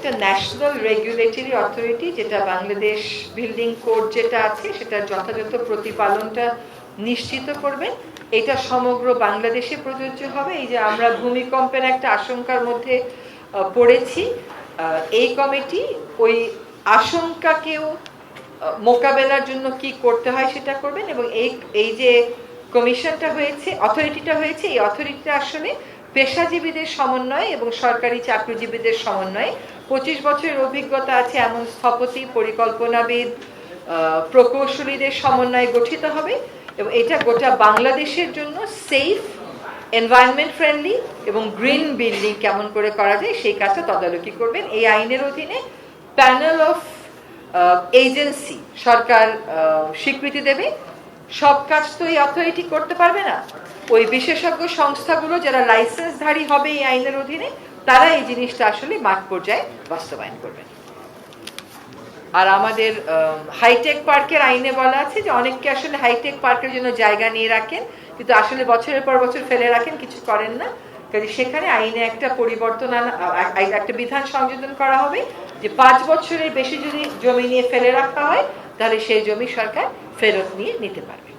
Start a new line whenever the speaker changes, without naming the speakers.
একটা national regulatory authority যেটা Bangladesh building code যেটা আছে সেটার যথাযথ প্রতিপালনটা নিশ্চিত করবেন এটা সমগ্র বাংলাদেশে প্রযোজ্য হবে। এই যে আমরা ভূমিকম্পের একটা আশঙ্কার মধ্যে পড়েছি। এই কমিটি ওই আশঙ্কাকেও মোকাবেলার জন্য কি করতে হয় সেটা করবেন এবং এই এই যে কমিশনটা হয়েছে অথরিটিটা হয়েছে, এই অথরিটিটা আসলে পেশাজীবীদের সমন্বয় এবং সরকারি চাকরিজীবীদের সমন্বয়ে পঁচিশ বছরের অভিজ্ঞতা আছে, এমন স্থপতি, পরিকল্পনাবিদ প্রকৌশলীদের সমন্বয়ে গঠিত হবে এবং এটা গোটা বাংলাদেশের জন্য সেফ এনভায়রনমেন্ট ফ্রেন্ডলি এবং গ্রিন বিল্ডিং কেমন করে করা যায় সেই কাজটা তদারকি করবেন। এই আইনের অধীনে প্যানেল অফ এজেন্সি সরকার স্বীকৃতি দেবে। সব কাজ তো এই অথরিটি করতে পারবে না। ওই বিশেষজ্ঞ সংস্থাগুলো যারা লাইসেন্সধারী হবে এই আইনের অধীনে তারা এই জিনিসটা আসলে মাঠ পর্যায়ে বাস্তবায়ন করবেন আর আমাদের হাইটেক পার্কের আইনে বলা আছে যে অনেককে আসলে হাইটেক পার্কের জন্য জায়গা নিয়ে রাখেন, কিন্তু আসলে বছরের পর বছর ফেলে রাখেন, কিছু করেন না। কাজে সেখানে আইনে একটা পরিবর্তন আনা একটা বিধান সংযোজন করা হবে যে পাঁচ বছরের বেশি যদি জমি নিয়ে ফেলে রাখা হয়, তাহলে সেই জমি সরকার ফেরত নিয়ে নিতে পারবে।